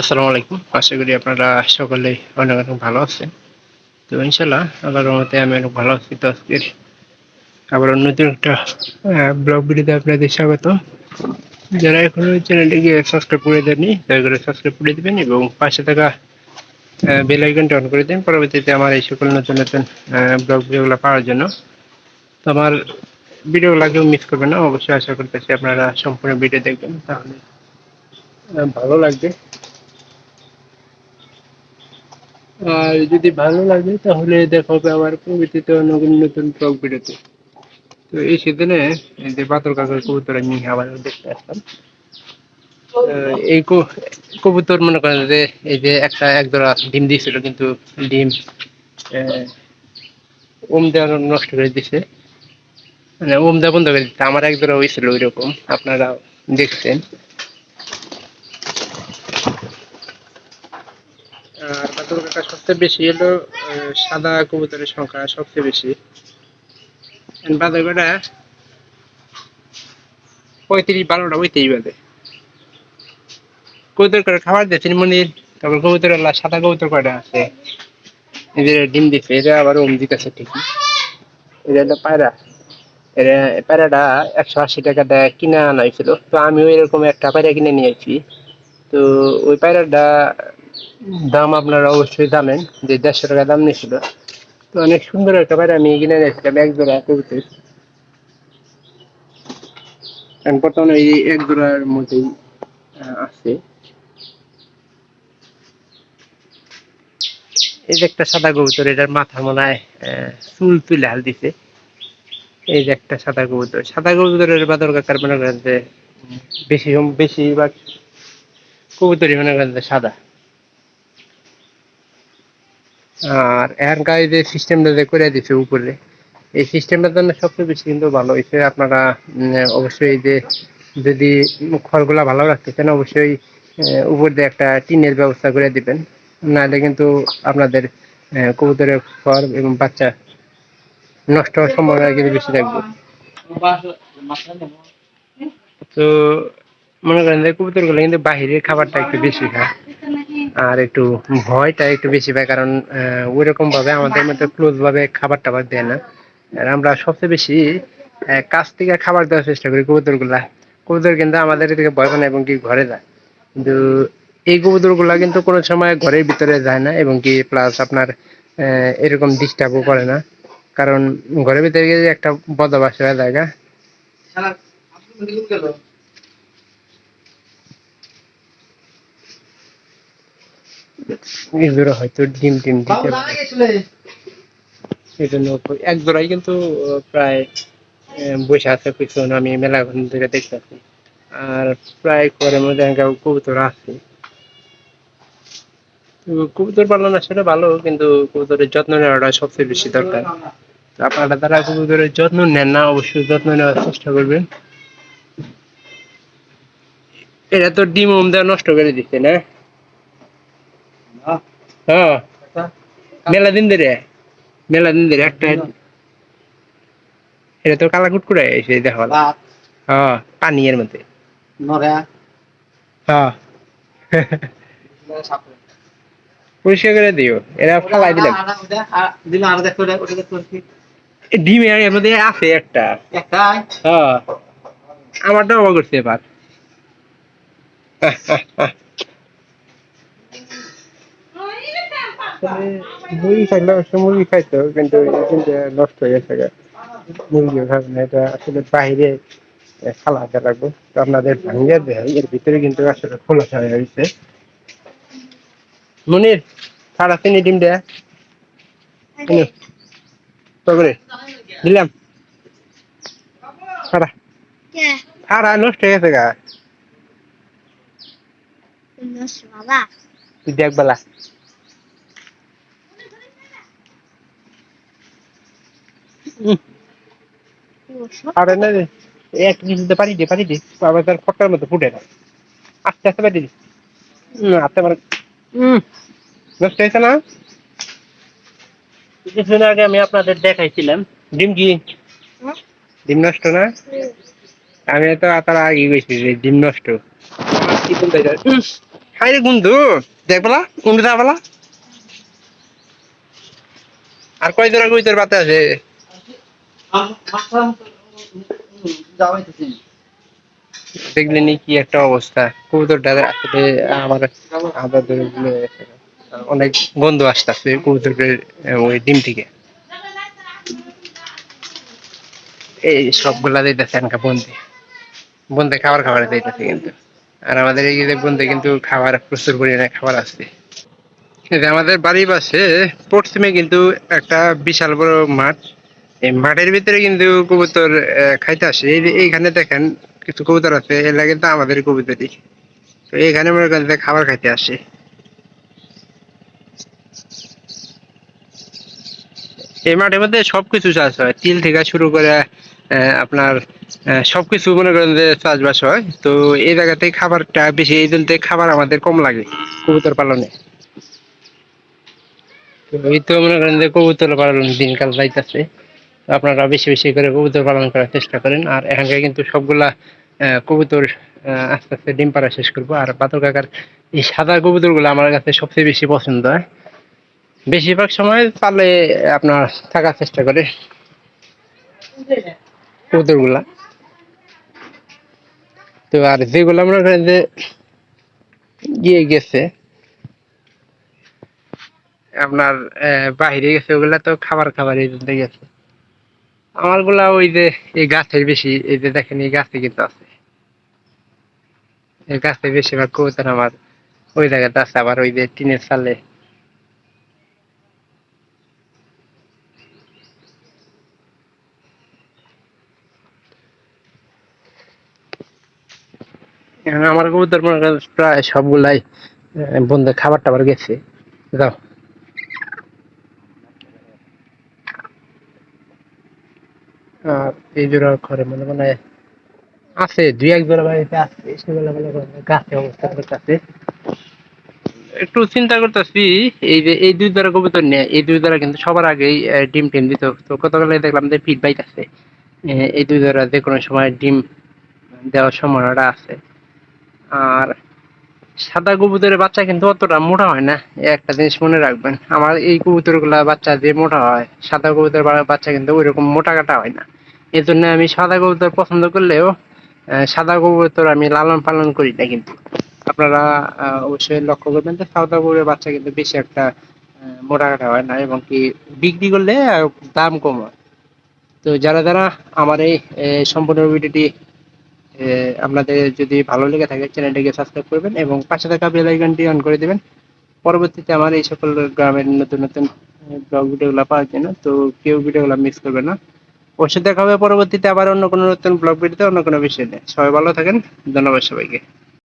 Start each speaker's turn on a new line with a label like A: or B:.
A: আসসালামু আলাইকুম। আশা করি আপনারা সকলেই অনেক অনেক ভালো আছেন। তো ইনশাল্লাহ আল্লাহর রহমতে আমি অনেক ভালো আছি। তো আজকের আবার নতুন একটা ব্লগ ভিডিওতে আপনাদের স্বাগত। যারা এখনও চ্যানেলটিকে সাবস্ক্রাইব করে দেননি, দয়া করে সাবস্ক্রাইব করে দেবেন এবং পাশে থাকা বেল আইকনটা অন করে দেন। পরবর্তীতে আমার এই সকল নতুন নতুন ব্লগ ভিডিওগুলো পাওয়ার জন্য। তো আমার ভিডিওগুলো কেউ মিস করবেন না। অবশ্যই আশা করতেছি আপনারা সম্পূর্ণ ভিডিও দেখবেন, তাহলে ভালো লাগবে। আর যদি ভালো লাগে, তাহলে দেখা হবে আমার পরবর্তীতে নতুন নতুন ব্লগ ভিডিওতে। তো এই সিজনে এই যে বাতর কাকার কবুতর আমি আবার দেখতে আসলাম। এই কবুতর মনে করেন যে এই যে একটা একজোড়া ডিম দিয়েছিল, কিন্তু ডিম ওম দেওয়া নষ্ট করে দিছে মানে ওম দেওয়া বন্ধ করে দিচ্ছে আমার একজোড়া হয়েছিল ওই রকম আপনারা দেখছেন। আর সবচেয়ে বেশি হলো সাদা কবুতরের সংখ্যা সবচেয়ে বেশি। বাদে পঁয়ত্রিশ, বারোটা পঁয়ত্রিশ বাদে। কবুতর করে খাবার দিয়েছেন মনির তারপর কবুতর আল্লাহ সাদা কবুতর কয়টা আছে? এদের ডিম দিচ্ছে এটা আবার ওম দিতেছে ঠিকই। এটা হলো পায়রা। এটা পায়রাটা একশো আশি টাকা দেয়, কিনে আনা হয়েছিল। তো আমিও এরকম একটা পায়রা কিনে নিয়েছি তো ওই পায়রাটা দাম আপনারা অবশ্যই জানেন যে দেড়শো টাকা দাম নিয়েছিল। তো অনেক সুন্দর একটা বাইরে আমি কিনে নিয়েছিলাম এক জোড়া কবুতর। বর্তমানে এই এক জোড়ার মধ্যেই আছে। এই যে একটা সাদা কবুতর, এটার মাথা মনে হয় চুল তুলে হাল দিছে। এই যে একটা সাদা কবুতর। সাদা কবুতরের বাদর কাকার মনে করেন যে বেশি বেশিরভাগ কবুতরই মনে করেন যে সাদা। আর এখানকার এই যে সিস্টেমটা যে করে দিছে উপরে এই সিস্টেমটার জন্য সবচেয়ে বেশি কিন্তু ভালো। হয়েছে আপনারা অবশ্যই এই যে যদি খড়গুলা ভালো রাখতে চান অবশ্যই আহ, উপর দিয়ে একটা টিনের ব্যবস্থা করে দিবেন। নাহলে কিন্তু আপনাদের আহ, কবুতরের খড় এবং বাচ্চা নষ্ট হওয়ার সম্ভাবনা কিন্তু বেশি থাকবে। তো মনে করেন যে কবুতরগুলো কিন্তু বাহিরের খাবারটা একটু বেশি খায়। আর একটু ভয়টা একটু বেশি পায়, কারণ ওই রকম ভাবে আমাদের মধ্যে ক্লোজ ভাবে খাবার টাবার দেয় না। আর আমরা সবচেয়ে বেশি কাছ থেকে খাবার দেওয়ার চেষ্টা করি কবুতরগুলা কবুতর কিন্তু আমাদের এদিকে ভয় পায় এবং কি ঘরে যায়। কিন্তু এই কবুতরগুলা কিন্তু কোনো সময় ঘরের ভিতরে যায় না এবং কি প্লাস আপনার এরকম ডিস্টার্বও করে না। কারণ ঘরের ভিতরে একটা বদবাস হয়ে জায়গা এগুলো হয়তো ডিম টিম দিতে পারে। এক জোড়াই কিন্তু প্রায় বসে আছে পিছনে আমি মেলাক্ষণ থেকে দেখতেছি। আর প্রায় ঘরের মধ্যে কবুতর আছে। তো কবুতর পালন আসলে ভালো কিন্তু কবুতরের যত্ন নেওয়াটা সবচেয়ে বেশি দরকার। আপনারা তারা কবুতরের যত্ন নেন না অবশ্যই যত্ন নেওয়ার চেষ্টা করবেন। এটা তো ডিম ওম দেওয়া নষ্ট করে দিচ্ছে না? হ্যাঁ। মেলা দিন ধরে মেলা দিন ধরে একটা এটা তো কালা কুটকুড়ে এসে দেখা হ্যাঁ পানি এর মধ্যে হ্যাঁ। পরিষ্কার করে দিও। এরা ফালাই দিলাম। এ ডিমে এর মধ্যে আছে একটা। হ্যাঁ। অবাক করছে এবার। মুরগি খাইলে অবশ্য মুরগি খাইতো কিন্তু কিন্তু নষ্ট হয়ে গেছে গা। মুরগিও খাবে না এটা আসলে বাইরে খালা লাগবে। তো আপনাদের ভাঙ্গিয়ে দেয় এর ভিতরে কিন্তু আসলে খোলা ছাড়া হয়েছে। মনির সাড়া চিনি ডিম দেয়া তবে দিলাম। সাড়া সাড়া নষ্ট হয়ে গেছে গা।
B: বাবা।
A: তুই দেখ আরে না রে এক কিছুতে পারি দে পারি দে। আবার তার ফটার মতো ফুটে না। আস্তে আস্তে পারি দে। আস্তে পারে নষ্ট হয়েছে না। কিছুদিন আগে আমি আপনাদের দেখাইছিলাম। ডিম কি? ডিম নষ্ট না? আমি তো তার আগে গেছি যে ডিম নষ্ট। হাই রে বন্ধু দেখ পেলা বন্ধু যা পেলা। আর কয় জোড়া বাতে আছে? দেখলে নি কি একটা অবস্থা। আমার অনেক বন্ধু আসতেছে ওই ডিম থেকে। এই সবগুলা দিতেছে বন্দি বন্ধে। খাবার খাবার দিতেছে কিন্তু। আর আমাদের এই যে বন্ধে কিন্তু খাবার প্রচুর পরিমাণে খাবার আসছে। আমাদের বাড়ির পাশে পশ্চিমে কিন্তু একটা বিশাল বড় মাঠ। মাঠের ভিতরে কিন্তু কবুতর খাইতে আসে। এইখানে দেখেন কিছু কবুতর আছে এগুলা কিন্তু আমাদের কবুতরই তো এইখানে মনে করেন খাবার খাইতে আসে। এই মাঠের মধ্যে সবকিছু চাষ হয়। তিল থেকে শুরু করে আপনার সবকিছু মনে করেন যে চাষবাস হয়। তো এই জায়গাতে খাবারটা বেশি, এই জন্য খাবার আমাদের কম লাগে কবুতর পালনে। তো এই তো মনে করেন যে কবুতর পালন দিনকাল যাইতেছে। তো আপনারা বেশি বেশি করে কবুতর পালন করার চেষ্টা করেন। আর এখানকার কিন্তু সবগুলা কবুতর আস্তে আস্তে ডিম পাড়া শেষ করব। আর পাথর কাকার এই সাদা কবুতরগুলো আমার কাছে সবচেয়ে বেশি পছন্দ। হয় বেশিরভাগ সময় পালে আপনার থাকার চেষ্টা করে কবুতরগুলা তো আর যেগুলো আমরা যে গিয়ে গেছে, আপনার বাহিরে গেছে, ওগুলা তো খাবার খাবার এই গেছে। আমারগুলা ওই যে, এই গাছের বেশি, এই যে দেখেন, এই গাছে কিন্তু আছে। এই গাছে বেশিরভাগ কবুতর আমার ওই জায়গাতে আছে, আবার ওই যে টিনের সালে আমার কবুতর মনে প্রায় সবগুলাই বন্ধু খাবার টাবার গেছে। যাও। এই জোড়া আছে, দুই এক বাড়িতে আছে গাছে করতেছে। একটু চিন্তা করতেছি, এই যে এই দুই দ্বারা কবুতর নিয়ে, এই দুই দ্বারা কিন্তু সবার আগেই ডিম টিম দিত। তো গতকালে দেখলাম যে ফিট আছে এই দুই দ্বারা যে কোনো সময় ডিম দেওয়ার সম্ভাবনাটা আছে। আর সাদা কবুতরের বাচ্চা কিন্তু অতটা মোটা হয় না। একটা জিনিস মনে রাখবেন, আমার এই কবুতরগুলা বাচ্চা যে মোটা হয়, সাদা কবুতর বাচ্চা কিন্তু ওইরকম মোটা কাটা হয় না। এই জন্য আমি সাদা কবুতর পছন্দ করলেও সাদা কবুতর আমি লালন পালন করি না কিন্তু। আপনারা অবশ্যই লক্ষ্য করবেন যে সাদা কবুতরের বাচ্চা কিন্তু বেশি একটা মোটা কাটা হয় না এবং কি বিক্রি করলে দাম কম হয়। তো যারা যারা আমার এই সম্পূর্ণ ভিডিওটি আপনাদের যদি ভালো লেগে থাকে, চ্যানেলটিকে সাবস্ক্রাইব করবেন এবং পাশে থাকা বেল আইকনটি অন করে দেবেন। পরবর্তীতে আমার এই সকল গ্রামের নতুন নতুন ব্লগ ভিডিওগুলো পাওয়ার জন্য, তো কেউ ভিডিওগুলো মিস করবে না। অবশ্যই দেখা হবে পরবর্তীতে আবার অন্য কোনো নতুন ব্লগ ভিডিওতে অন্য কোনো বিষয় নিয়ে। সবাই ভালো থাকেন। ধন্যবাদ সবাইকে।